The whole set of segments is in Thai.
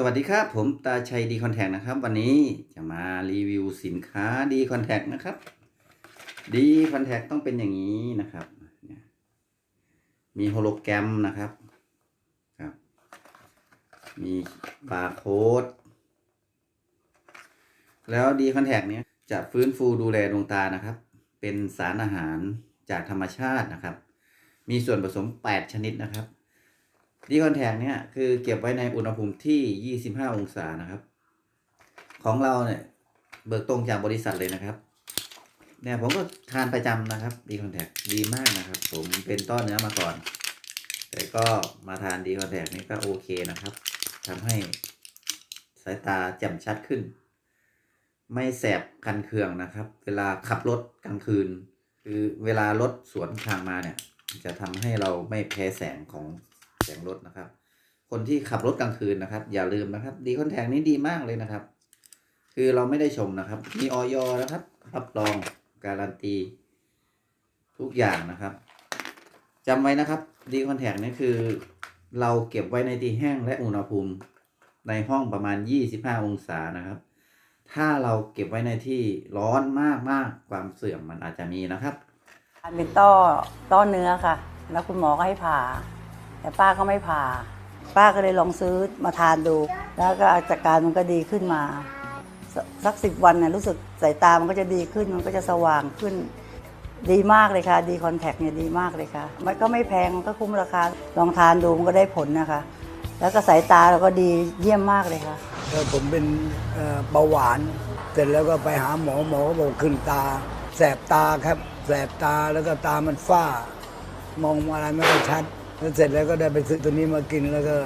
สวัสดีครับ ผมตาชัยดีคอนแทคนะครับ วันนี้จะมารีวิวสินค้าดีคอนแทคนะครับดีคอนแทคต้องเป็นอย่างนี้นะครับ มีโฮโลแกรมนะครับครับ มีบาร์โค้ดแล้วดีคอนแทคเนี้ยจะฟื้นฟูดูแลดวงตานะครับ เป็นสารอาหารจากธรรมชาตินะครับ มีส่วนผสม 8 ชนิดนะครับ ดีคอนแทคเนี่ยคือเก็บไว้ในอุณหภูมิที่ 25 องศานะครับ ของเราเนี่ยเบิกตรงจากบริษัทเลยนะครับ เนี่ยผมก็ทานประจำนะครับดีคอนแทคดีมากนะครับ ผมเป็นต้อเนื้อมาก่อน แต่ก็มาทานดีคอนแทคนี่ก็โอเคนะครับทำให้สายตาแจ่มชัดขึ้น ไม่แสบคันเคืองนะครับ เวลาขับรถกลางคืน คือเวลารถสวนทางมาเนี่ย จะทำให้เราไม่แพ้แสงของ แสงรถนะครับ คนที่ขับรถกลางคืนนะครับ อย่าลืมนะครับ ดีคอนแทคนี้ดีมากเลยนะครับ คือเราไม่ได้ชมนะครับ มีออยนะครับรับรองการันตี ทุกอย่างนะครับจำไว้นะครับดีคอนแทคนี่คือ เราเก็บไว้ในที่แห้งและอุณหภูมิในห้องประมาณ 25 องศานะครับ ถ้าเราเก็บไว้ในที่ร้อนมากๆความเสื่อมมันอาจจะมีนะครับอันเป็นต้อต้อเนื้อค่ะ แล้วคุณหมอก็ให้ผ่า แต่ป้าก็ไม่ผ่า ป้าก็เลยลองซื้อมาทานดู แล้วก็อาการมันก็ดีขึ้นมาสสักสิบวันน่ะรู้สึกสายตามันก็จะดีขึ้นมันก็จะสว่างขึ้น ดีมากเลยค่ะ ดีคอนแทคเนี่ยดีมากเลยค่ะ มันก็ไม่แพงมันก็คุ้มราคาลองทานดูมันก็ได้ผลนะคะ แล้วก็สายตาเราก็ดีเยี่ยมมากเลยค่ะแล้วผมเป็นเอ่อเบาหวาน เสร็จแล้วก็ไปหาหมอหมอก็บอกขึ้นตา แสบตาครับ แสบตาแล้วก็ตามันฝ้ามองอะไรไม่ค่อยชัด แล้วเสร็จแล้วก็ได้ไปซื้อตัวนี้มากินแล้วก็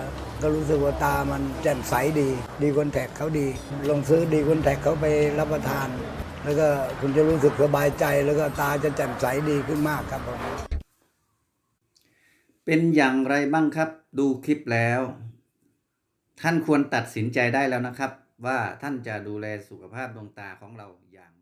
ก็รู้สึกว่าตามันแจ่มใสดี ดีคอนแทคเขาดี ลองซื้อดีคอนแทคเขาไปรับประทาน แล้วก็คุณจะรู้สึกสบายใจ แล้วก็ตาจะแจ่มใสดีขึ้นมากครับผมเป็นอย่างไรบ้างครับ ดูคลิปแล้ว ท่านควรตัดสินใจได้แล้วนะครับ ว่าท่านจะดูแลสุขภาพดวงตาของเราอย่าง